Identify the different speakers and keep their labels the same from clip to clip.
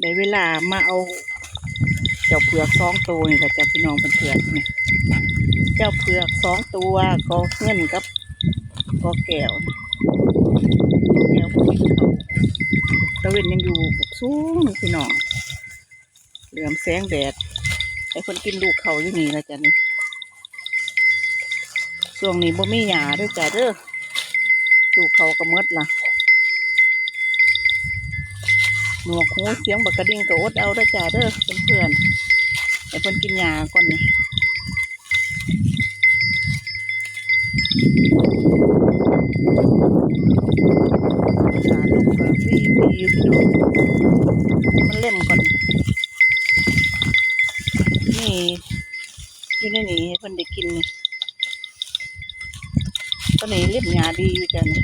Speaker 1: ได้เวลามาเอา เจ้าเผือกสองตัวนี่ค่ะจ้ะพี่น้องเพื่อนๆนี่เจ้าเผือกสองตัวก็เงินกับก็แก้วแก้วกินเขาตะเวนยังอยู่ปกสูงพี่น้องเหลื่อมแสงแดดไอ้คนกินลูกเขาอยู่นี่นะจ๊ะนี่ช่วงนี้บ่มีหยาด้วยจ้ะเด้อลูกเขาก็มดล่ะ หนวกหูเสียงบักกระดิ่งก็อดเอาได้จ้าเด้อเพื่อนๆให้เพิ่นกินยาก่อนนี่สารลูกก็วีวีอยู่พี่น้องมันเล่มก่อน นี่อยู่ในนี้ให้เพิ่นได้กินนี่ตอนนี้เล่มยาดีอยู่จ้ะนี่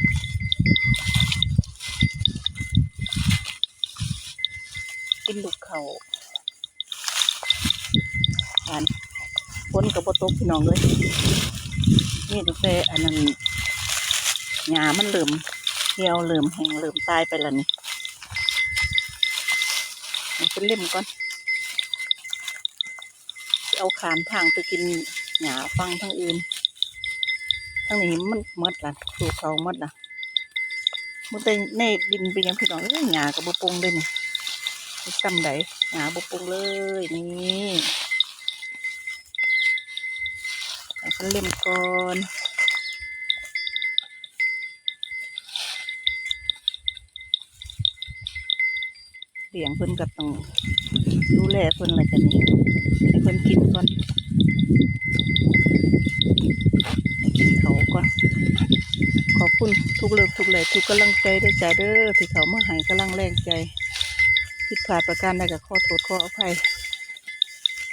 Speaker 1: กินลูกเขาอ่านฝนกับบตกพี่น้องเลยนี่ตั้งแต่อันนั้นหญ้ามันเหลื่อมเหี่ยวเหลื่อมแห้งเหลื่อมตายไปแล้วนี่มันเป็นเล่มก่อน เอาขามทางไปกินหญ้าฟังทางอื่นทางนี้มันมดละถูกเขามดละมันเป็นในดินเป็นยังพี่น้องเอ้ยหญ้ากับบปงเลยนี่ จำได้หาบุปรุงเลยนี่ใส่ขั้นเล่มก่อนเลี้ยงเพิ่นก็ต้องดูแลเพิ่นอะไรกันนี่ให้เพิ่นกินก่อนกินเขาก่อน ขอบคุณทุกเลิกทุกเลยทุกกำลังใจด้วยจ้าเด้อที่เขามาให้กำลังแรงใจ ผิดพลาดประการใดก็ขอโทษขออภัย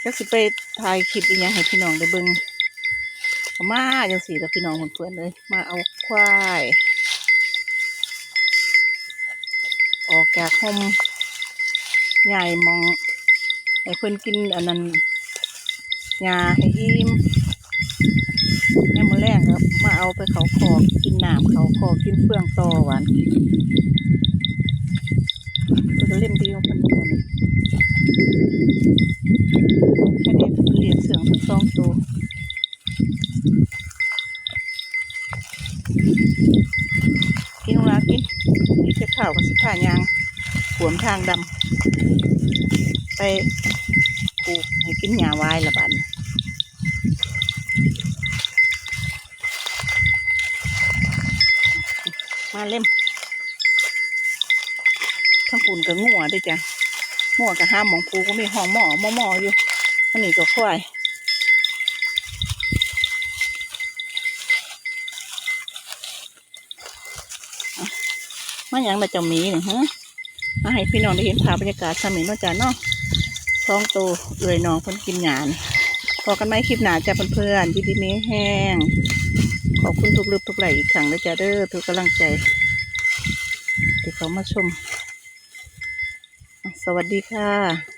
Speaker 1: ก็สิไปถ่ายคลิปอีกอย่างให้พี่น้องได้เบิ่งมาจังสีแล้วพี่น้องเพื่อนเลยมาเอาควาย ออกจากห่มใหญ่มองให้เพื่อนกินอันนั้นยาให้อิ่มเนี่มือแรกครับมาเอาไปเขาคอกกินน้ำเขาคอกินเฟื่องต่อหวาน เล่มดีของมันเหมือนกันแค่นี้มันเรียนเสียงทั้งสองตัวกินของเรากินนี่เช็ดข่าวกับสิผ่ายางขวมทางดำไปปลูกให้กินหญ้าไว้ละบันมาเล่ม ทั้งปูนกับงัวด้วยจ้ะงัวกับห้ามมองปูก็มีห้องหมอหมอหมออยู่อันนี้ก็ควายอะมาอย่างมาเจ้ามีนี่ฮะมาให้พี่น้องได้เห็นภาพบรรยากาศสมิงนาะจ้ะเนาะท้องโตเอื่อยน้องเพิ่นกินหยานพอกันไหมคลิปหนาจ้ะเพื่อนๆดีดีๆมีแห้ง ขอบคุณทุกรูปทุกไหลค์อีกครั้งเลยจ้ะเด้อทุกกำลังใจที่เขามาชม สวัสดีค่ะ